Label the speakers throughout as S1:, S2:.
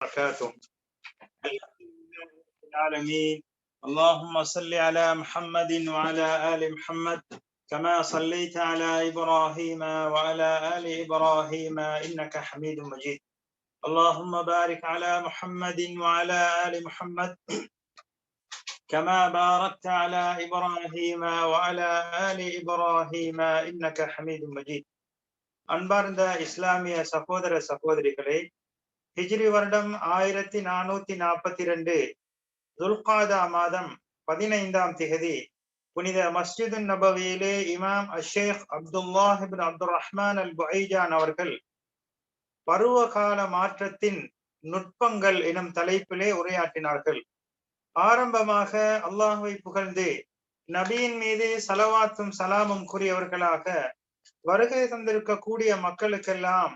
S1: وبركاته العالمين اللهم صل على محمد وعلى آل محمد كما صليت على إبراهيم وعلى آل إبراهيم إنك حميد مجيد اللهم بارك على محمد وعلى آل محمد كما باركت على إبراهيم وعلى آل إبراهيم إنك حميد مجيد அன்பார்ந்த இஸ்லாமிய சகோதர சகோதரிகளே ஹிஜ்ரி வருடம் ஆயிரத்தி நானூத்தி நாற்பத்தி ரெண்டு துல்காதா மாதம் பதினைந்தாம் திகதி புனித மஸ்ஜிது நபவியிலே இமாம் அஷேக் அப்துல்லாஹிபின் அப்துல் ரஹ்மான் அல் புஐஜான் அவர்கள் பருவகால மாற்றத்தின் நுட்பங்கள் எனும் தலைப்பிலே உரையாற்றினார்கள். ஆரம்பமாக அல்லாஹுவை புகழ்ந்து நபியின் மீது சலவாத்தும் சலாமும் கூறியவர்களாக வருகை தந்திருக்கக்கூடிய மக்களுக்கெல்லாம்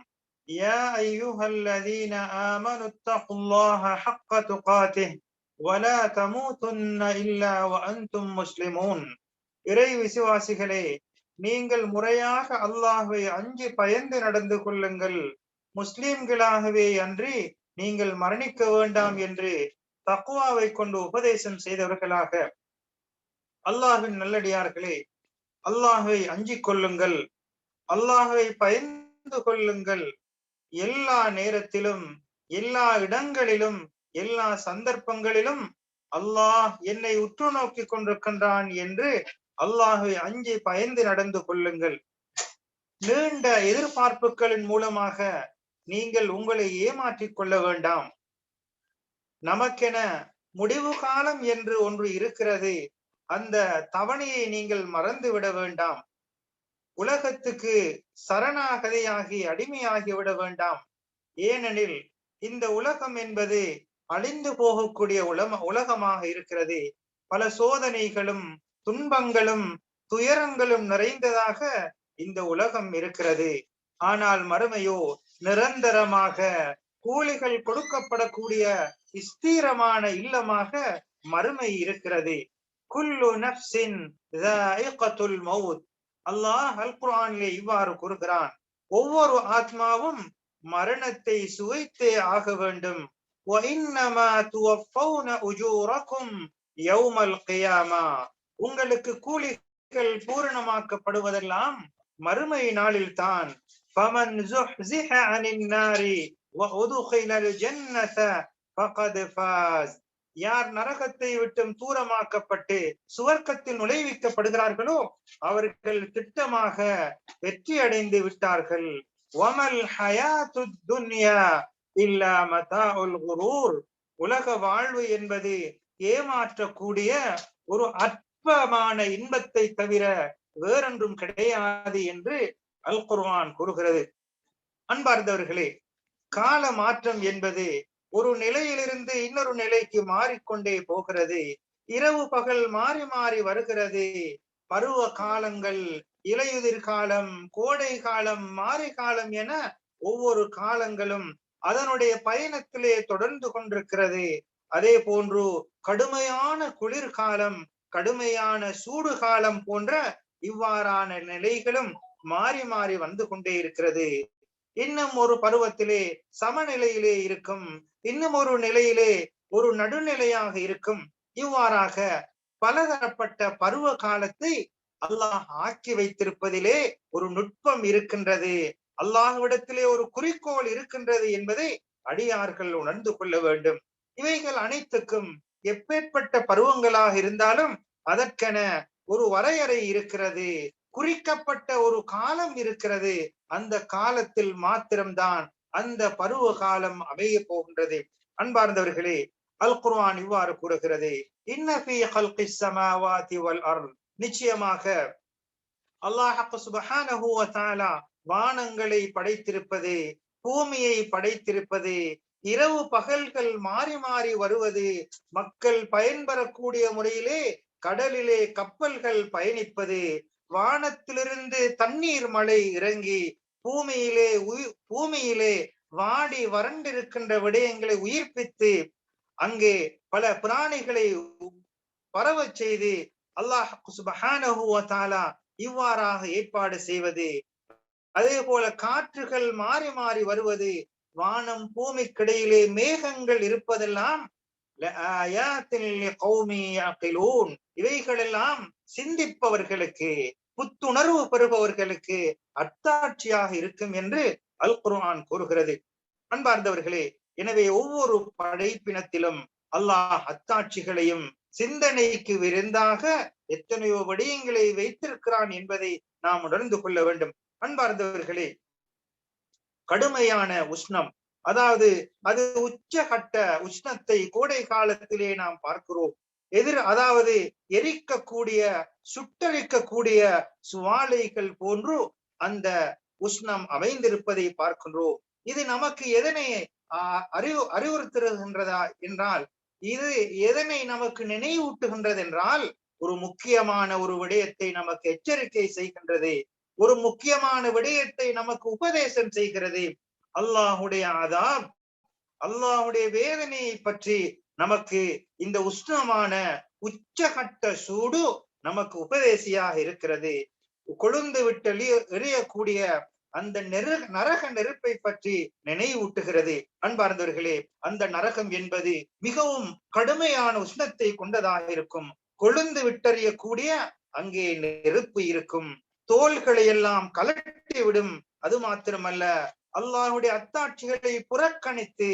S1: يا أيها الذين آمنوا اتقوا الله حق تقاته ولا تموتن إلا وأنتم مسلمون இறை விசுவாசிகளே நீங்கள் முறையாக அல்லாஹுவை அஞ்சி பயந்து நடந்து கொள்ளுங்கள் முஸ்லிம்களாகவே அன்றி நீங்கள் மரணிக்க வேண்டாம் என்று தக்குவாவை கொண்டு உபதேசம் செய்தவர்களாக அல்லாஹின் நல்லடியார்களே அல்லாஹுவை அஞ்சிக் கொள்ளுங்கள் அல்லாஹுவை பயந்து கொள்ளுங்கள் எல்லா நேரத்திலும் எல்லா இடங்களிலும் எல்லா சந்தர்ப்பங்களிலும் அல்லாஹ் என்னை உற்று நோக்கி கொண்டிருக்கின்றான் என்று அல்லாஹை அஞ்சி பயந்து நடந்து கொள்ளுங்கள். நீண்ட எதிர்பார்ப்புகளின் மூலமாக நீங்கள் உங்களை ஏமாற்றிக் கொள்ள வேண்டாம். நமக்கென முடிவு காலம் என்று ஒன்று இருக்கிறது. அந்த தவணையை நீங்கள் மறந்து விட வேண்டாம். உலகத்துக்கு சரணாகதையாகி அடிமையாகி விட வேண்டாம். ஏனெனில் இந்த உலகம் என்பது அழிந்து போகக்கூடிய உலக உலகமாக இருக்கிறது. பல சோதனைகளும் துன்பங்களும் துயரங்களும் நிறைந்ததாக இந்த உலகம் இருக்கிறது. ஆனால் மறுமையோ நிரந்தரமாக கூலிகள் கொடுக்கப்படக்கூடிய ஸ்தீரமான இல்லமாக மறுமை இருக்கிறது. குல்லு நப்சின் மவுத் அல்லாஹ் அல் குரானிலே இவ்வாறு கூறுகிறான். ஒவ்வொரு ஆத்மாவும் மரணத்தை சுவைத்தே ஆக வேண்டும். உங்களுக்கு கூலிகள் பூரணமாக்கப்படுவதெல்லாம் மறுமை நாளில் தான் யார் நரகத்தை விட்டும் தூரமாக்கப்பட்டு சுவர்க்கத்தில் நுழைவிக்கப்படுகிறார்களோ அவர்கள் திட்டமாக வெற்றி அடைந்து விட்டார்கள். ஒமல் ஹயாத்து துன்யா இல்லா மதா குரூர். உலக வாழ்வு என்பது ஏமாற்றக்கூடிய ஒரு அற்பமான இன்பத்தை தவிர வேறொன்றும் கிடையாது என்று அல் குர்வான் கூறுகிறது. அன்பார்ந்தவர்களே கால மாற்றம் என்பது ஒரு நிலையிலிருந்து இன்னொரு நிலைக்கு மாறிக்கொண்டே போகிறது. இரவு பகல் மாறி மாறி வருகிறது. பருவ காலங்கள் இலையுதிர் காலம் கோடை காலம் மாறி காலம் என ஒவ்வொரு காலங்களும் அதனுடைய பயணத்திலே தொடர்ந்து கொண்டிருக்கிறது. அதே போன்று கடுமையான குளிர்காலம் கடுமையான சூடு காலம் போன்ற இவ்வாறான நிலைகளும் மாறி மாறி வந்து கொண்டே இருக்கிறது. இன்னும் ஒரு பருவத்திலே சமநிலையிலே இருக்கும் இன்னும் ஒரு நிலையிலே ஒரு நடுநிலையாக இருக்கும். இவ்வாறாக பலதரப்பட்ட பருவ காலத்தை அல்லாஹ் ஆக்கி வைத்திருப்பதிலே ஒரு நுட்பம் இருக்கின்றது. அல்லாஹ்விடத்திலே ஒரு குறிக்கோள் இருக்கின்றது என்பதை அடியார்கள் உணர்ந்து கொள்ள வேண்டும். இவைகள் அனைத்துக்கும் எப்பேற்பட்ட பருவங்களாக இருந்தாலும் அதற்கென ஒரு வரையறை இருக்கிறது. குறிக்கப்பட்ட ஒரு காலம் இருக்கிறது. அந்த காலத்தில் மாத்திரம்தான் அந்த பருவ காலம் அமைய போகின்றது. அன்பார்ந்தவர்களே அல் குர்ஆன் இவ்வாறு கூறுகிறது. இன்னபி நிச்சயமாக அல்லாஹ் வானங்களை படைத்திருப்பது பூமியை படைத்திருப்பது இரவு பகல்கள் மாறி மாறி வருவது மக்கள் பயன்பெறக்கூடிய முறையிலே கடலிலே கப்பல்கள் பயணிப்பது வானத்திலிருந்து தண்ணீர் மழை இறங்கி பூமியிலே பூமியிலே வாடி வறண்டிருக்கின்ற விடயங்களை உயிர்ப்பித்து அங்கே பல பிராணிகளை பரவச் செய்து அல்லாஹ் இவ்வாறாக ஏற்பாடு செய்வது. அதே போல காற்றுகள் மாறி மாறி வருவது. வானம் பூமிக்கிடையிலே மேகங்கள் இருப்பதெல்லாம் இவைகளெல்லாம் சிந்திப்பவர்களுக்கு புத்துணர்வு பெறுபவர்களுக்கு அத்தாட்சியாக இருக்கும் என்று அல் குர்ஆன் கூறுகிறது. அன்பார்ந்தவர்களே எனவே ஒவ்வொரு படைப்பினத்திலும் அல்லாஹ் அத்தாட்சிகளையும் சிந்தனைக்கு விருந்தாக எத்தனையோ விடயங்களை வைத்திருக்கிறான் என்பதை நாம் உணர்ந்து கொள்ள வேண்டும். அன்பார்ந்தவர்களே கடுமையான உஷ்ணம் அதாவது அது உச்சகட்ட உஷ்ணத்தை கோடை காலத்திலே நாம் பார்க்கிறோம். எதிர் அதாவது எரிக்கக்கூடிய சுட்டரிக்கக்கூடிய சுவாலைகள் போன்று அந்த உஷ்ணம் அமைந்திருப்பதை பார்க்கின்றோம். இது நமக்கு எதனை அறிவு அறிவுறுத்துகின்றதா என்றால் இது எதனை நமக்கு நினைவூட்டுகின்றது என்றால் ஒரு முக்கியமான ஒரு விடயத்தை நமக்கு எச்சரிக்கை செய்கின்றது. ஒரு முக்கியமான விடயத்தை நமக்கு உபதேசம் செய்கிறது. அல்லாஹுடைய ஆதாம் அல்லாஹுடைய வேதனையை பற்றி நமக்கு இந்த உஷ்ணமான உச்சகட்ட சூடு நமக்கு உபதேசியாக இருக்கிறது. கொழுந்து விட்டு எறியக்கூடிய அந்த நெரு நரக நெருப்பை பற்றி நினைவூட்டுகிறது. அன்பார்ந்தவர்களே அந்த நரகம் என்பது மிகவும் கடுமையான உஷ்ணத்தை கொண்டதாக இருக்கும். கொழுந்து விட்டறியக்கூடிய அங்கே நெருப்பு இருக்கும். தோள்களை எல்லாம் கலட்டி விடும் அது மாத்திரமல்ல அல்லாஹுடைய அத்தாட்சிகளை புறக்கணித்து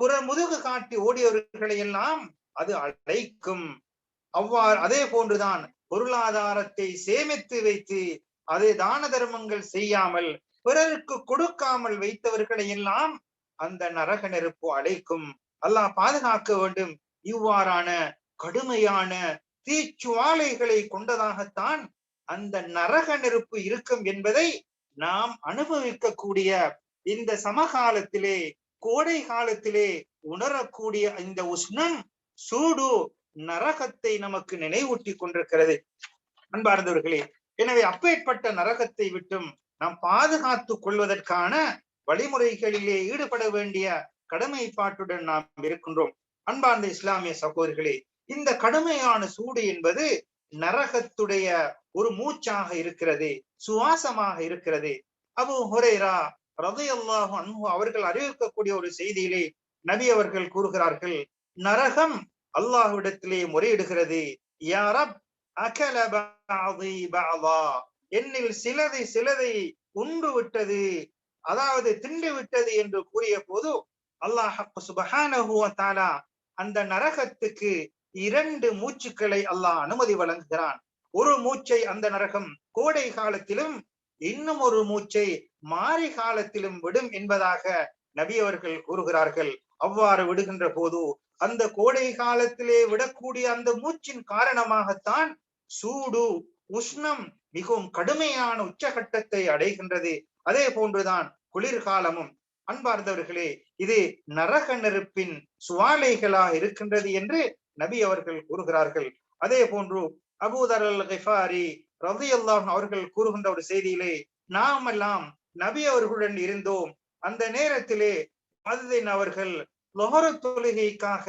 S1: புற முதுகு காட்டி ஓடியவர்களை எல்லாம் அது அழைக்கும். அவ்வாறு அதே போன்றுதான் பொருளாதாரத்தை சேமித்து வைத்து அதை தான தர்மங்கள் செய்யாமல் பிறருக்கு கொடுக்காமல் வைத்தவர்களை எல்லாம் அந்த நரக நெருப்பு அழைக்கும். அல்லாஹ் பாதுகாக்க வேண்டும். இவ்வாறான கடுமையான தீச்சுவாலைகளை கொண்டதாகத்தான் அந்த நரக நெருப்பு இருக்கும் என்பதை நாம் அனுபவிக்கக்கூடிய இந்த சமகாலத்திலே கோடை காலத்திலே உணரக்கூடிய இந்த உஷ்ணம் சூடு நரகத்தை நமக்கு நினைவூட்டி கொண்டிருக்கிறது. அன்பார்ந்தவர்களே எனவே அப்பேற்பட்ட நரகத்தை விட்டும் நாம் பாதுகாத்து கொள்வதற்கான வழிமுறைகளிலே ஈடுபட வேண்டிய கடமைப்பாட்டுடன் நாம் இருக்கின்றோம். அன்பார்ந்த இஸ்லாமிய சகோதரிகளே இந்த கடுமையான சூடு என்பது நரகத்துடைய ஒரு மூச்சாக இருக்கிறது சுவாசமாக இருக்கிறது. அபு ஹுரேரா ரதையல்லாஹு அன்பு அவர்கள் அறிவிக்கக்கூடிய ஒரு செய்தியிலே நபி அவர்கள் கூறுகிறார்கள் நரகம் அல்லாஹ்விடத்திலே முறையிடுகிறது. யாரப் அகல என்னில் சிலதை சிலதை உண்டு விட்டது. அதாவது திண்டு விட்டது என்று கூறிய போது அல்லாஹ் சுபஹானஹுவத்தாலா அந்த நரகத்துக்கு இரண்டு மூச்சுக்களை அல்லாஹ் அனுமதி வழங்குகிறான். ஒரு மூச்சை அந்த நரகம் கோடை காலத்திலும் இன்னும் ஒரு மூச்சை மாறி காலத்திலும் விடும் என்பதாக நபி அவர்கள் கூறுகிறார்கள். அவ்வாறு விடுகின்ற போது அந்த கோடை காலத்திலே விடக்கூடிய அந்த மூச்சின் காரணமாகத்தான் சூடு உஷ்ணம் மிகவும் கடுமையான உச்சகட்டத்தை அடைகின்றது. அதே போன்றுதான் குளிர்காலமும். அன்பார்ந்தவர்களே இது நரக நெருப்பின் சுவாலைகளாக இருக்கின்றது என்று நபி அவர்கள் கூறுகிறார்கள். அதே போன்று அபூதர் அல் ரவி அல்லாஹ் அவர்கள் கூறுகின்ற ஒரு செய்தியிலே நாமெல்லாம் நபி அவர்களுடன் இருந்தோம். அந்த நேரத்திலே மதுதின் அவர்கள் லொஹர தொழுகைக்காக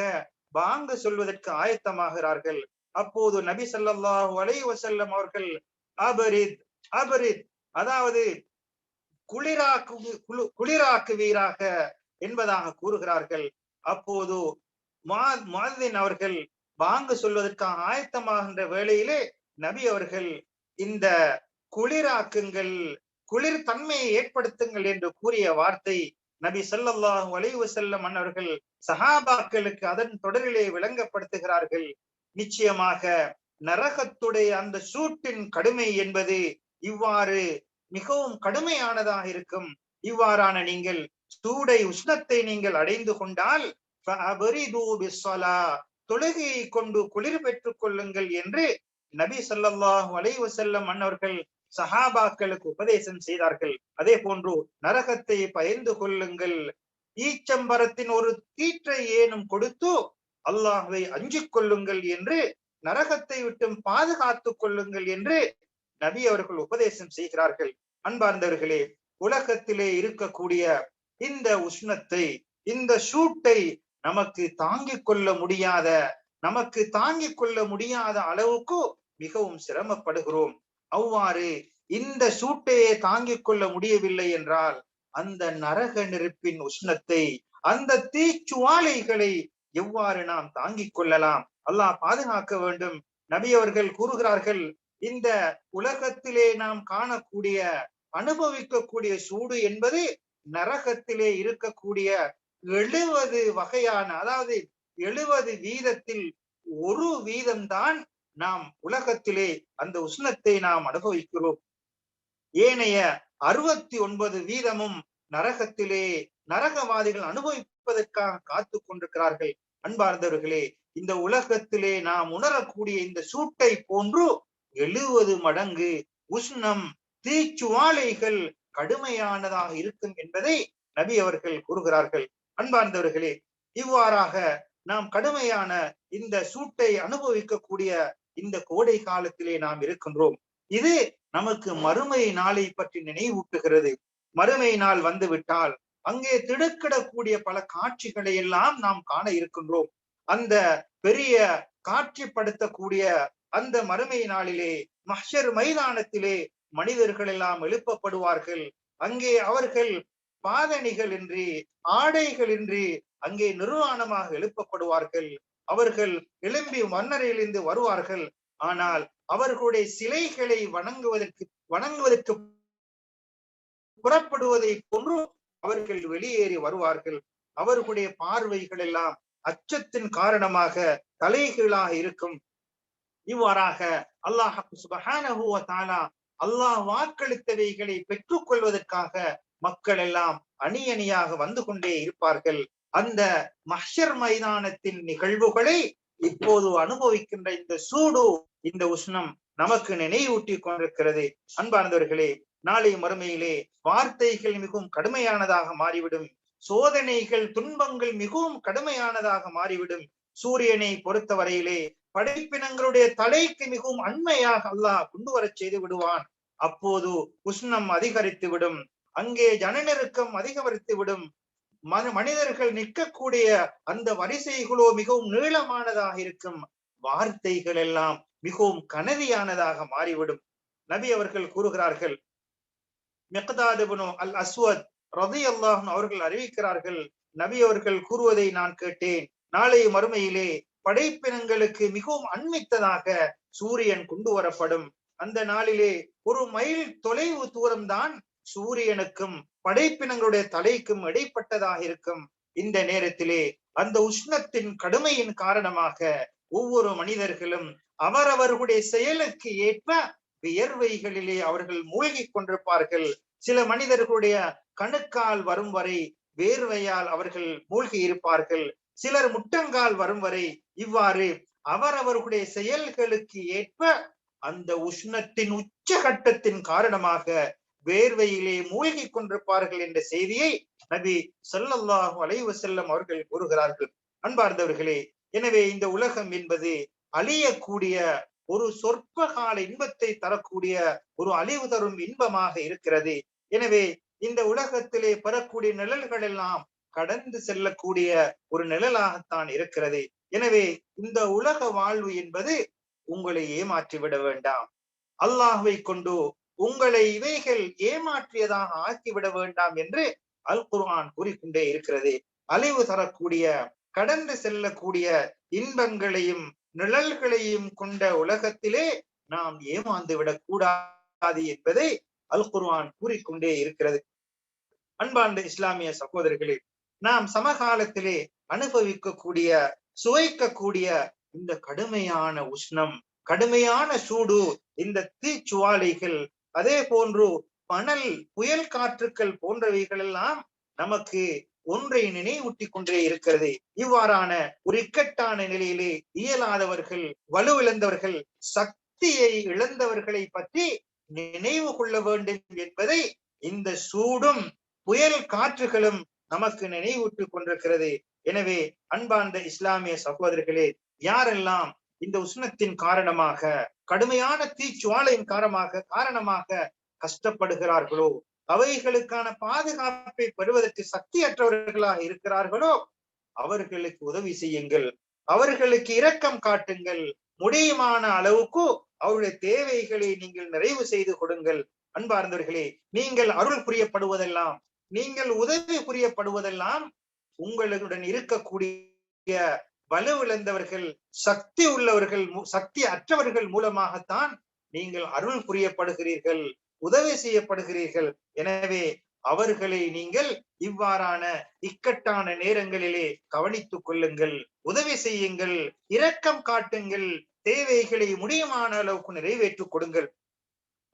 S1: பாங்கு சொல்வதற்கு ஆயத்தமாகிறார்கள். அப்போது நபி சல்லாஹூ அலை வசல்லம் அவர்கள் அபரித் அபரித் அதாவது குளிராக்கு குளிராக்குவீராக என்பதாக கூறுகிறார்கள். அப்போது மாதின் அவர்கள் பாங்கு சொல்வதற்காக ஆயத்தமாகின்ற வேளையிலே நபி அவர்கள் இந்த குளிராக்குங்கள் குளிர் தன்மையை ஏற்படுத்துங்கள் என்று கூறிய வார்த்தை நபி சொல்லல்லாஹு அலைவு செல்லம் அன்னவர்கள் சஹாபாக்களுக்கு அதன் தொடரிலே விளங்கப்படுத்துகிறார்கள். நிச்சயமாக நரகத்துடைய அந்த சூட்டின் கடுமை என்பது இவ்வாறு மிகவும் கடுமையானதாக இருக்கும். இவ்வாறான நீங்கள் சூடை உஷ்ணத்தை நீங்கள் அடைந்து கொண்டால் தொழுகையை கொண்டு குளிர் பெற்றுக் கொள்ளுங்கள் என்று நபி சொல்லல்லாஹு வலைவசல்லம் செல்லம் மன்னர்கள் சஹாபாக்களுக்கு உபதேசம் செய்தார்கள். அதே போன்று நரகத்தை பயந்து கொள்ளுங்கள். ஈச்சம்பரத்தின் ஒரு தீற்றை ஏனும் கொடுத்து அல்லாஹுவை அஞ்சிக் கொள்ளுங்கள் என்று நரகத்தை விட்டும் பாதுகாத்துக் கொள்ளுங்கள் என்று நபி அவர்கள் உபதேசம் செய்கிறார்கள். அன்பார்ந்தவர்களே உலகத்திலே இருக்கக்கூடிய இந்த உஷ்ணத்தை இந்த சூட்டை நமக்கு தாங்கிக் கொள்ள முடியாத நமக்கு தாங்கிக் கொள்ள முடியாத அளவுக்கு மிகவும் சிரமப்படுகிறோம். அவ்வாறு இந்த சூட்டையே தாங்கிக் கொள்ள முடியவில்லை என்றால் அந்த நரக நெருப்பின் உஷ்ணத்தை அந்த தீச்சுவாலைகளை எவ்வாறு நாம் தாங்கிக் கொள்ளலாம்? அல்லாஹ் பாதுகாக்க வேண்டும். நபி அவர்கள் கூறுகிறார்கள் இந்த உலகத்திலே நாம் காணக்கூடிய அனுபவிக்கக்கூடிய சூடு என்பது நரகத்திலே இருக்கக்கூடிய எழுபது வகையான அதாவது எழுபது வீதத்தில் ஒரு வீதம்தான் நாம் உலகத்திலே அந்த உஷ்ணத்தை நாம் அனுபவிக்கிறோம். ஏனைய அறுபத்தி ஒன்பது வீதமும் நரகத்திலே நரகவாதிகள் அனுபவிப்பதற்காக காத்து கொண்டிருக்கிறார்கள். அன்பார்ந்தவர்களே இந்த உலகத்திலே நாம் உணரக்கூடிய இந்த சூட்டை போன்று எழுவது மடங்கு உஷ்ணம் தீச்சுவாலைகள் கடுமையானதாக இருக்கும் என்பதை நபி அவர்கள் கூறுகிறார்கள். அன்பார்ந்தவர்களே இவ்வாறாக நாம் கடுமையான இந்த சூட்டை அனுபவிக்கக்கூடிய இந்த கோடை காலத்திலே நாம் இருக்கின்றோம். இது நமக்கு மறுமை நாளை பற்றி நினைவூட்டுகிறது. மறுமை நாள் வந்துவிட்டால் அங்கே திடுக்கிடக்கூடிய பல காட்சிகளை எல்லாம் நாம் காண இருக்கின்றோம். அந்த பெரிய காட்சிப்படுத்தக்கூடிய அந்த மறுமை நாளிலே மஹர் மைதானத்திலே மனிதர்கள் எல்லாம் எழுப்பப்படுவார்கள். அங்கே அவர்கள் பாதணிகள் இன்றி ஆடைகள் இன்றி அங்கே நிர்வாணமாக எழுப்பப்படுவார்கள். அவர்கள் எழும்பி மன்னரையிலிருந்து வருவார்கள். ஆனால் அவர்களுடைய சிலைகளை வணங்குவதற்கு வணங்குவதற்கு புறப்படுவதை போன்று அவர்கள் வெளியேறி வருவார்கள். அவர்களுடைய பார்வைகள் எல்லாம் அச்சத்தின் காரணமாக தலைகீழாக இருக்கும். இவ்வாறாக அல்லாஹ் சுபஹானஹு வ அல்லாஹ் வாக்களித்தவைகளை பெற்றுக் கொள்வதற்காக மக்கள் எல்லாம் அணி அணியாக வந்து கொண்டே இருப்பார்கள். அந்த மஹர் மைதானத்தின் நிகழ்வுகளை இப்போது அனுபவிக்கின்ற இந்த சூடு இந்த உஷ்ணம் நமக்கு நினைவூட்டி கொண்டிருக்கிறது. அன்பார்ந்தவர்களே நாளை மறுமையிலே வார்த்தைகள் மிகவும் கடுமையானதாக மாறிவிடும். சோதனைகள் துன்பங்கள் மிகவும் கடுமையானதாக மாறிவிடும். சூரியனை பொறுத்தவரையிலே படைப்பினங்களுடைய தலைக்கு மிகவும் அண்மையாக அல்லாஹ் கொண்டு வரச் செய்து விடுவான். அப்போது உஷ்ணம் அதிகரித்து விடும் அங்கே ஜனநெருக்கம் அதிகரித்து விடும் மன மனிதர்கள் நிற்கக்கூடிய அந்த வரிசைகளோ மிகவும் நீளமானதாக இருக்கும் வார்த்தைகள் எல்லாம் மிகவும் கனதியானதாக மாறிவிடும். நபி அவர்கள் கூறுகிறார்கள் மெகதாதுபனு அல் அஸ்வத் ரதி அல்லாஹ் அவர்கள் அறிவிக்கிறார்கள் நபி அவர்கள் கூறுவதை நான் கேட்டேன். நாளை மறுமையிலே படைப்பினங்களுக்கு மிகவும் அண்மித்ததாக சூரியன் கொண்டு வரப்படும். அந்த நாளிலே ஒரு மைல் தொலைவு தூரம்தான் சூரியனுக்கும் படைப்பினங்களுடைய தலைக்கும் இடைப்பட்டதாக இருக்கும். இந்த நேரத்திலே அந்த உஷ்ணத்தின் கடுமையின் காரணமாக ஒவ்வொரு மனிதர்களும் அவரவர்களுடைய செயலுக்கு ஏற்ப வியர்வைகளிலே அவர்கள் மூழ்கி கொண்டிருப்பார்கள். சில மனிதர்களுடைய கணுக்கால் வரும் வரை வேர்வையால் அவர்கள் மூழ்கி இருப்பார்கள். சிலர் முட்டங்கால் வரும் வரை இவ்வாறு அவரவர்களுடைய செயல்களுக்கு ஏற்ப அந்த உஷ்ணத்தின் உச்சகட்டத்தின் காரணமாக வேர்வையிலே மூழ்கி கொண்டிருப்பார்கள் என்ற செய்தியை நபி சொல்லல்லாஹு அலைவு செல்லம் அவர்கள் கூறுகிறார்கள். அன்பார்ந்தவர்களே எனவே இந்த உலகம் என்பது அழியக்கூடிய ஒரு சொற்ப கால இன்பத்தை தரக்கூடிய ஒரு அழிவு தரும் இன்பமாக இருக்கிறது. எனவே இந்த உலகத்திலே பெறக்கூடிய நிழல்கள் எல்லாம் கடந்து செல்லக்கூடிய ஒரு நிழலாகத்தான் இருக்கிறது. எனவே இந்த உலக வாழ்வு என்பது உங்களை ஏமாற்றிவிட வேண்டாம். அல்லாஹுவை கொண்டு உங்களை இவைகள் ஏமாற்றியதாக ஆக்கிவிட வேண்டாம் என்று அல் குர்ஆன் கூறிக்கொண்டே இருக்கிறது. அழிவு தரக்கூடிய கடந்து செல்லக்கூடிய இன்பங்களையும் நிழல்களையும் கொண்ட உலகத்திலே நாம் ஏமாந்து விடக்கூடாது என்பதை அல் குர்ஆன் கூறிக்கொண்டே இருக்கிறது. அன்பார்ந்த இஸ்லாமிய சகோதரர்களே நாம் சமகாலத்திலே அனுபவிக்கக்கூடிய சுவைக்கக்கூடிய இந்த கடுமையான உஷ்ணம் கடுமையான சூடு இந்த தீச்சுவாலைகள் அதே போன்று மணல் புயல் காற்றுக்கள் போன்றவைகள் எல்லாம் நமக்கு ஒன்றை நினைவூட்டி கொண்டே இருக்கிறது. இவ்வாறான ஒரு இக்கட்டான நிலையிலே இயலாதவர்கள் வலுவிழந்தவர்கள் சக்தியை இழந்தவர்களை பற்றி நினைவு கொள்ள வேண்டும் என்பதை இந்த சூடும் புயல் காற்றுகளும் நமக்கு நினைவூட்டிக் கொண்டிருக்கிறது. எனவே அன்பார்ந்த இஸ்லாமிய சகோதரர்களே யாரெல்லாம் இந்த உஷ்ணத்தின் காரணமாக கடுமையான தீச்சுவாலையின் காரணமாக காரணமாக கஷ்டப்படுகிறார்களோ? அவைகளுக்கான பாதுகாப்பை பெறுவதற்கு சக்தியற்றவர்களாக இருக்கிறார்களோ? அவர்களுக்கு உதவி செய்யுங்கள். அவர்களுக்கு இரக்கம் காட்டுங்கள். முடியுமான அளவுக்கு அவருடைய தேவைகளை நீங்கள் நிறைவு செய்து கொடுங்கள். அன்பார்ந்தவர்களே நீங்கள் அருள் புரியப்படுவதெல்லாம் நீங்கள் உதவி புரியப்படுவதெல்லாம் உங்களுடன் இருக்கக்கூடிய வலுவிழந்தவர்கள் சக்தி உள்ளவர்கள் சக்தி அற்றவர்கள் மூலமாகத்தான் நீங்கள் அருள் புரியப்படுகிறீர்கள் உதவி செய்யப்படுகிறீர்கள். எனவே அவர்களை நீங்கள் இவ்வாறான இக்கட்டான நேரங்களிலே கவனித்துக் கொள்ளுங்கள் உதவி செய்யுங்கள் இரக்கம் காட்டுங்கள் தேவைகளை முடியுமான அளவுக்கு நிறைவேற்றுக் கொடுங்கள்.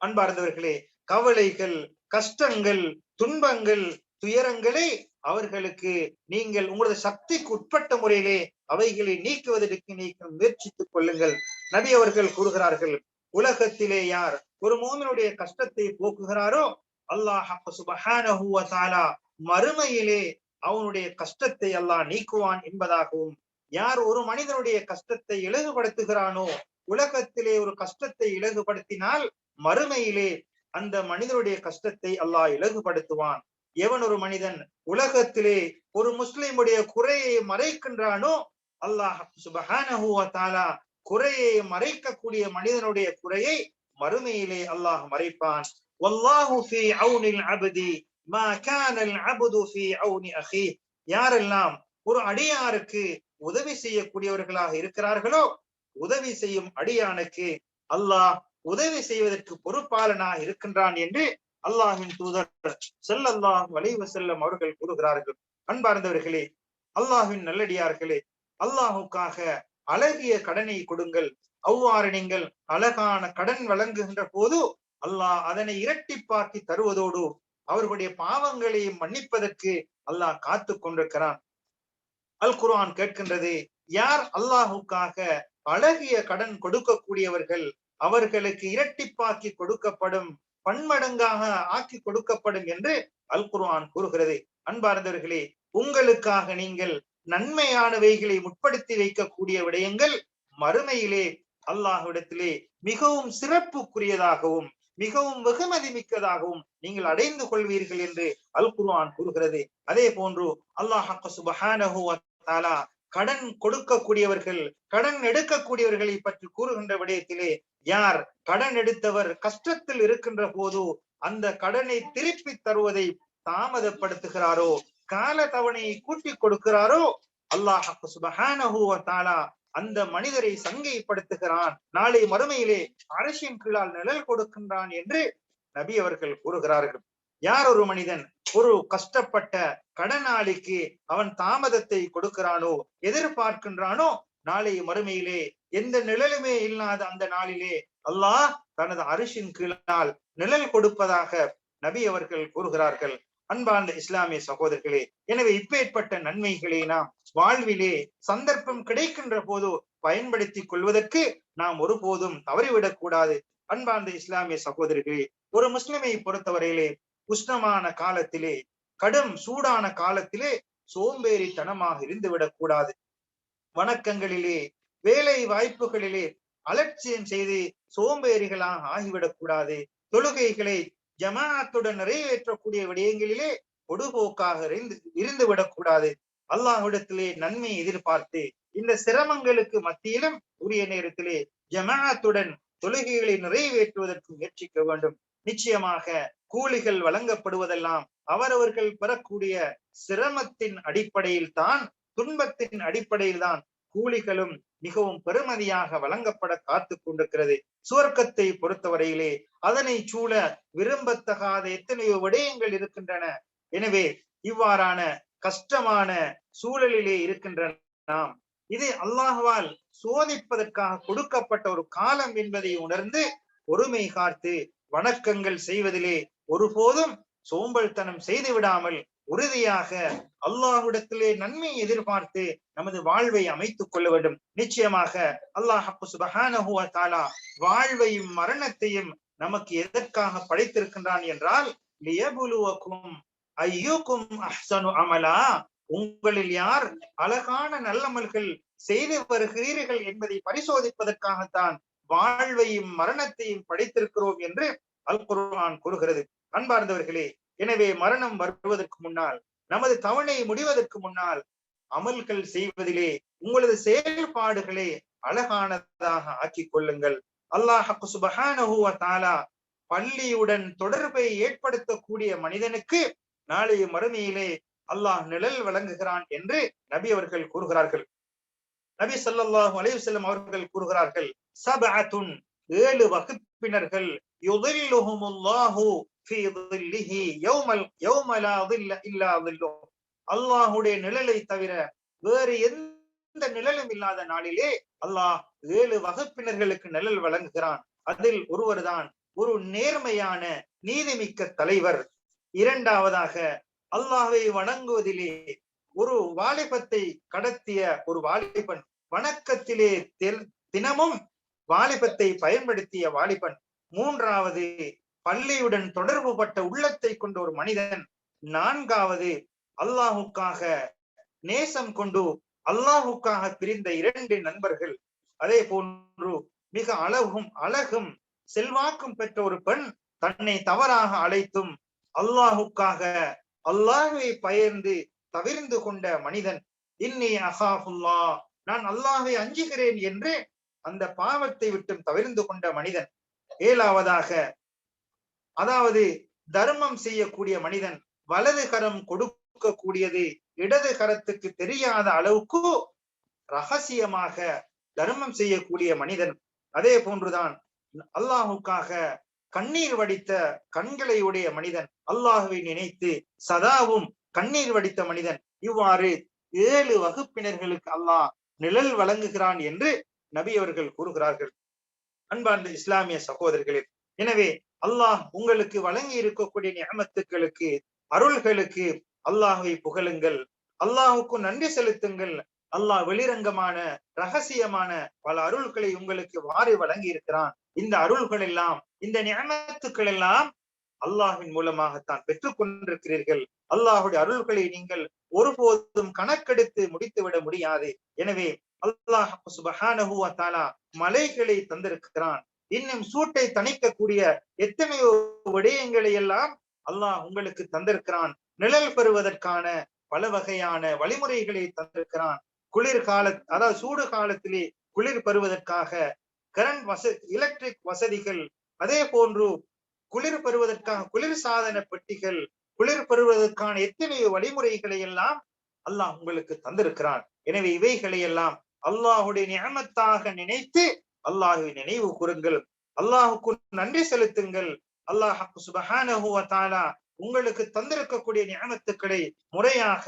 S1: அன்பார்ந்தவர்களே கவலைகள் கஷ்டங்கள் துன்பங்கள் துயரங்களை அவர்களுக்கு நீங்கள் உங்களது சக்திக்கு உட்பட்ட முறையிலே அவைகளை நீக்குவதற்கு நீக்க முயற்சித்துக் கொள்ளுங்கள். நபி அவர்கள் கூறுகிறார்கள் உலகத்திலே யார் ஒரு மோமனுடைய கஷ்டத்தை போக்குகிறாரோ? அல்லாஹ் மறுமையிலே அவனுடைய கஷ்டத்தை அல்லாஹ் நீக்குவான் என்பதாகவும் யார் ஒரு மனிதனுடைய கஷ்டத்தை இலகுபடுத்துகிறானோ உலகத்திலே ஒரு கஷ்டத்தை இலகுபடுத்தினால் மறுமையிலே அந்த மனிதனுடைய கஷ்டத்தை அல்லாஹ் இலகுபடுத்துவான். எவன் ஒரு மனிதன் உலகத்திலே ஒரு முஸ்லிமுடைய குறையை மறைக்கின்றானோ அல்லாஹ் சுபஹானஹு குறையை மறைக்கக்கூடிய மனிதனுடைய குறையை மறுமையிலே அல்லாஹ் மறைப்பான். வல்லாஹு ஃபீ அவுனில் அப்தி மா கான அல் அப்து அவுனி அஹீ. யாரெல்லாம் ஒரு அடியாருக்கு உதவி செய்யக்கூடியவர்களாக இருக்கிறார்களோ உதவி செய்யும் அடியானுக்கு அல்லாஹ் உதவி செய்வதற்கு பொறுப்பாளனாக இருக்கின்றான் என்று அல்லாஹின் தூதர் செல்லல்லாஹ் வலைவ செல்லம் அவர்கள் கூறுகிறார்கள். அன்பார்ந்தவர்களே அல்லாஹின் நல்லடியார்களே அல்லாஹுக்காக அழகிய கடனை கொடுங்கள். அவ்வாறு நீங்கள் அழகான கடன் வழங்குகின்ற போது அல்லாஹ் அதனை இரட்டிப்பாக்கி தருவதோடு அவர்களுடைய பாவங்களை மன்னிப்பதற்கு அல்லாஹ் காத்து கொண்டிருக்கிறான். அல் குர்ஆன் கேட்கின்றது யார் அல்லாஹுக்காக அழகிய கடன் கொடுக்கக்கூடியவர்கள் அவர்களுக்கு இரட்டிப்பாக்கி கொடுக்கப்படும் பன்மடங்காக ஆக்கி கொடுக்கப்படும் என்று அல் குர்ஆன் கூறுகிறது. அன்பார்ந்தவர்களே உங்களுக்காக நீங்கள் நன்மையானவைகளை முற்படுத்தி வைக்கக்கூடிய விடயங்கள் மறுமையிலே அல்லாஹ்விடத்திலே மிகவும் சிறப்புக்குரியதாகவும் மிகவும் வெகுமதி மிக்கதாகவும் நீங்கள் அடைந்து கொள்வீர்கள் என்று அல் குர்ஆன் கூறுகிறது. அதே போன்று அல்லாஹ் சுபஹானஹு கடன் கொடுக்கக்கூடியவர்கள் கடன் எடுக்கக்கூடியவர்களை பற்றி கூறுகின்ற விடயத்திலே யார் கடன் எடுத்தவர் கஷ்டத்தில் இருக்கின்ற போது அந்த கடனை திருப்பி தருவதை தாமதப்படுத்துகிறாரோ கால தவணையை கூட்டி கொடுக்கிறாரோ? அல்லாஹ் சுபஹானஹு அந்த மனிதரை சங்கைப்படுத்துகிறான். நாளை மறுமையிலே அரசின் கீழால் நிழல் கொடுக்கின்றான் என்று நபி அவர்கள் கூறுகிறார்கள். யார் ஒரு மனிதன் ஒரு கஷ்டப்பட்ட கடனாளிக்கு அவன் தாமதத்தை கொடுக்கிறானோ எதிர்பார்க்கின்றானோ நாளை மறுமையிலே எந்த நிழலுமே இல்லாத அந்த நாளிலே அல்லாஹ் தனது அரிசின் கீழால் நிழல் கொடுப்பதாக நபி அவர்கள் கூறுகிறார்கள். அன்பார்ந்த இஸ்லாமிய சகோதரர்களே எனவே இப்பேற்பட்ட நன்மைகளை நாம் வாழ்விலே சந்தர்ப்பம் கிடைக்கின்ற போது பயன்படுத்தி கொள்வதற்கு நாம் ஒருபோதும் தவறிவிடக் கூடாது. அன்பார்ந்த இஸ்லாமிய சகோதரர்களே ஒரு முஸ்லிமை பொறுத்தவரையிலே உஷ்ணமான காலத்திலே கடும் சூடான காலத்திலே சோம்பேறித்தனமாக இருந்து விடக்கூடாது வணக்கங்களிலே வேலை வாய்ப்புகளிலே அலட்சியம் செய்து சோம்பேறிகளாக ஆகிவிடக் கூடாது. தொழுகைகளை ஜமாத்துடன் நிறைவேற்றக்கூடிய விடயங்களிலே பொடுபோக்காக இருந்து இருந்து விடக்கூடாது அல்லாஹ்விடத்திலே நன்மை எதிர்பார்த்து இந்த சிரமங்களுக்கு மத்தியிலும் உரிய நேரத்திலே ஜமாத்துடன் தொழுகைகளை நிறைவேற்றுவதற்கு முயற்சிக்க வேண்டும். நிச்சயமாக கூலிகள் வழங்கப்படுவதெல்லாம் அவரவர்கள் பெறக்கூடிய சிரமத்தின் அடிப்படையில் தான் துன்பத்தின் அடிப்படையில் தான் கூலிகளும் மிகவும் பெருமதியாக வழங்கப்பட காத்து கொண்டிருக்கிறது. சுவர்க்கத்தை பொறுத்தவரையிலே அதனை சூழ விரும்பத்தகாத எத்தனையோ விடயங்கள் இருக்கின்றன. எனவே இவ்வாறான கஷ்டமான சூழலிலே இருக்கின்ற நாம் இது அல்லாஹ்வால் சோதிப்பதற்காக கொடுக்கப்பட்ட ஒரு காலம் என்பதை உணர்ந்து பொறுமை காத்து வணக்கங்கள் செய்வதிலே ஒருபோதும் சோம்பல்தனம் செய்து விடாமல் உறுதியாக அல்லாஹ்விடத்திலே நன்மை எதிர்பார்த்து நமது வாழ்வை அமைத்துக் கொள்ள வேண்டும். நிச்சயமாக அல்லாஹ் சுபஹானஹு வ வாழ்வையும் மரணத்தையும் நமக்கு எதற்காக படைத்திருக்கின்றான் என்றால் லியபுலுவக்கும் ஐயோக்கும் அஹ்சனு அமலா உங்களில் யார் அழகான நல்லமல்கள் செய்து வருகிறீர்கள் என்பதை பரிசோதிப்பதற்காகத்தான் வாழ்வையும் மரணத்தையும் படைத்திருக்கிறோம் என்று அல் குர்ஆன் கூறுகிறது. அன்பார்ந்தவர்களே எனவே மரணம் வருவதற்கு முன்னால் நமது தவணை முடிவதற்கு முன்னால் அமல்கள் செய்வதிலே உங்களது செயல்பாடுகளை அழகானதாக ஆக்கிக் கொள்ளுங்கள். அல்லாஹ் சுபஹானஹு வ பள்ளியுடன் தொடர்பை ஏற்படுத்தக்கூடிய மனிதனுக்கு நாளைய மறுமையிலே அல்லாஹ் நிழல் வழங்குகிறான் என்று நபி அவர்கள் கூறுகிறார்கள். நபி ஸல்லல்லாஹு அலைஹி அவர்கள் கூறுகிறார்கள் சபஅத்துன் ஏழு வகுப்பினர்கள் ஃபி ظில்லிஹி நிழலை தவிர வேறு எந்த நிழலும் இல்லாத நாளிலே அல்லாஹ் ஏழு வகுப்பினர்களுக்கு நிழல் வழங்குகிறான். அதில் ஒருவர்தான் ஒரு நேர்மையான நீதிமிக்க தலைவர். இரண்டாவதாக அல்லாஹை வணங்குவதிலே ஒரு வாலிபத்தை கடத்திய ஒரு வாலிபன் வணக்கத்திலே தினமும் வாலிபத்தை பயன்படுத்திய வாலிபன். மூன்றாவது பள்ளியுடன் தொடர்பு பட்ட உள்ளத்தை கொண்ட ஒரு மனிதன் நான்காவது அல்லாஹுக்காக நேசம் கொண்டு அல்லாஹுக்காக பிரிந்த இரண்டு நண்பர்கள். அதே போன்று மிக அழகும் அழகும் செல்வாக்கும் பெற்ற ஒரு பெண் தன்னை தவறாக அழைத்தும் அல்லாஹுக்காக அல்லாஹுவை பயிர்ந்து தவிர்ந்து கொண்ட மனிதன். இன்னி அஹாஃபுல்லா நான் அல்லாஹை அஞ்சுகிறேன் என்று அந்த பாவத்தை விட்டும் தவிர்ந்து கொண்ட மனிதன். ஏழாவதாக அதாவது தர்மம் செய்யக்கூடிய மனிதன் வலது கரம் கொடுக்கக்கூடியது இடது கரத்துக்கு தெரியாத அளவுக்கு ரகசியமாக தர்மம் செய்யக்கூடிய மனிதன். அதே போன்றுதான் அல்லாஹுக்காக கண்ணீர் வடித்த கண்களை உடைய மனிதன் அல்லாஹுவை நினைத்து சதாவும் கண்ணீர் வடித்த மனிதன். இவ்வாறு ஏழு வகுப்பினர்களுக்கு அல்லாஹ் நிழல் வழங்குகிறான் என்று நபி அவர்கள் கூறுகிறார்கள். அன்பார்ந்த இஸ்லாமிய சகோதரர்களே எனவே அல்லாஹ் உங்களுக்கு வழங்கி இருக்கக்கூடிய நியமத்துக்களுக்கு அருள்களுக்கு அல்லாஹுவை புகழுங்கள். அல்லாஹுக்கு நன்றி செலுத்துங்கள். அல்லாஹ் வெளிரங்கமான ரகசியமான பல அருள்களை உங்களுக்கு வாரி வழங்கி இருக்கிறான். இந்த அருள்கள் எல்லாம் இந்த நியமத்துக்கள் எல்லாம் அல்லாஹின் மூலமாகத்தான் பெற்றுக் கொண்டிருக்கிறீர்கள். அல்லாஹுடைய அருள்களை நீங்கள் ஒருபோதும் கணக்கெடுத்து முடித்துவிட முடியாது. எனவே அல்லாஹ் சுபஹானஹு வ மலைகளை தந்திருக்கிறான். இன்னும் சூட்டை தணிக்கக்கூடிய எத்தனையோ விடயங்களை எல்லாம் அல்லாஹ் உங்களுக்கு தந்திருக்கிறான். நிழல் பெறுவதற்கான பல வகையான வழிமுறைகளை தந்திருக்கிறான். குளிர் கால அதாவது சூடு காலத்திலே குளிர் பெறுவதற்காக கரண்ட் வச எலக்ட்ரிக் வசதிகள் அதே போன்று குளிர் பெறுவதற்காக குளிர் சாதன பெட்டிகள் குளிர் பெறுவதற்கான எத்தனையோ வழிமுறைகளை எல்லாம் அல்லாஹ் உங்களுக்கு தந்திருக்கிறான். எனவே இவைகளை எல்லாம் அல்லாஹுடைய நியமத்தாக நினைத்து அல்லாஹை நினைவு கூறுங்கள். அல்லாஹுக்கு நன்றி செலுத்துங்கள். அல்லாஹ் சுபஹானஹு உங்களுக்கு தந்திருக்கக்கூடிய ஞானத்துக்களை முறையாக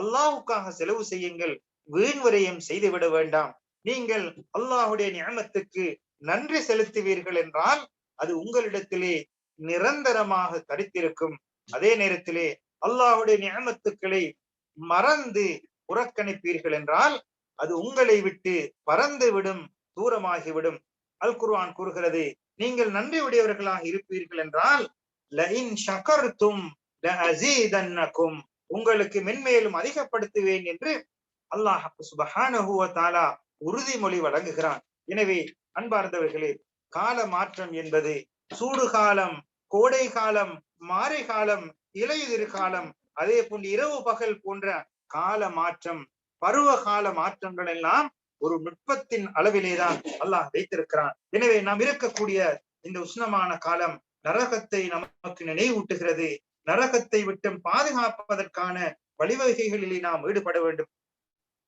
S1: அல்லாஹுக்காக செலவு செய்யுங்கள். வீண் விரயம் செய்துவிட வேண்டாம். நீங்கள் அல்லாஹுடைய ஞானத்துக்கு நன்றி செலுத்துவீர்கள் என்றால் அது உங்களிடத்திலே நிரந்தரமாக தரித்திருக்கும். அதே நேரத்திலே அல்லாஹுடைய ஞானத்துக்களை மறந்து புறக்கணிப்பீர்கள் என்றால் அது உங்களை விட்டு பறந்து விடும் தூரமாகிவிடும். அல் குர்வான் கூறுகிறது நீங்கள் நன்றி உடையவர்களாக இருப்பீர்கள் என்றால் உங்களுக்கு மென்மேலும் அதிகப்படுத்துவேன் என்று அல்லாஹ் சுபஹானஹு உறுதிமொழி வழங்குகிறான். எனவே அன்பார்ந்தவர்களே கால மாற்றம் என்பது சூடு காலம் கோடை காலம் மாறை காலம் இலையுதிர் காலம் அதே போன்று இரவு பகல் போன்ற கால மாற்றம் பருவ கால மாற்றங்கள் எல்லாம் ஒரு நுட்பத்தின் அளவிலேதான் அல்லாஹ் வைத்திருக்கிறான். எனவே நாம் இருக்கக்கூடிய இந்த உஷ்ணமான காலம் நரகத்தை நமக்கு நினைவூட்டுகிறது. நரகத்தை விட்டு பாதுகாப்பதற்கான வழிவகைகளிலே நாம் ஈடுபட வேண்டும்.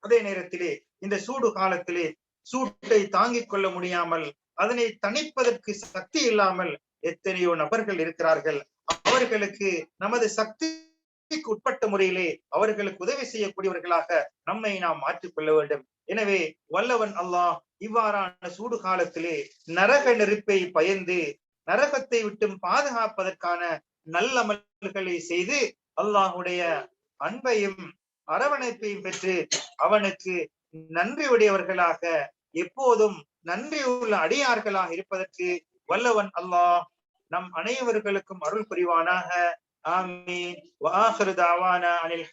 S1: அதே நேரத்திலே இந்த சூடு காலத்திலே சூட்டை தாங்கிக் கொள்ள முடியாமல் அதனை தணிப்பதற்கு சக்தி இல்லாமல் எத்தனையோ நபர்கள் இருக்கிறார்கள். அவர்களுக்கு நமது சக்தி சக்திக்கு உட்பட்ட முறையிலே அவர்களுக்கு உதவி செய்யக்கூடியவர்களாக நம்மை நாம் மாற்றிக்கொள்ள வேண்டும். எனவே வல்லவன் அல்லாஹ் இவ்வாறான சூடு காலத்திலே நரக நெருப்பை பயந்து நரகத்தை விட்டும் பாதுகாப்பதற்கான நல்லமல்களை செய்து அல்லாஹுடைய அன்பையும் அரவணைப்பையும் பெற்று அவனுக்கு நன்றி உடையவர்களாக எப்போதும் உள்ள அடியார்களாக இருப்பதற்கு வல்லவன் அல்லாஹ் நம் அனைவர்களுக்கும் அருள் புரிவானாக. آمين. وآخر دعوانا عن الحمد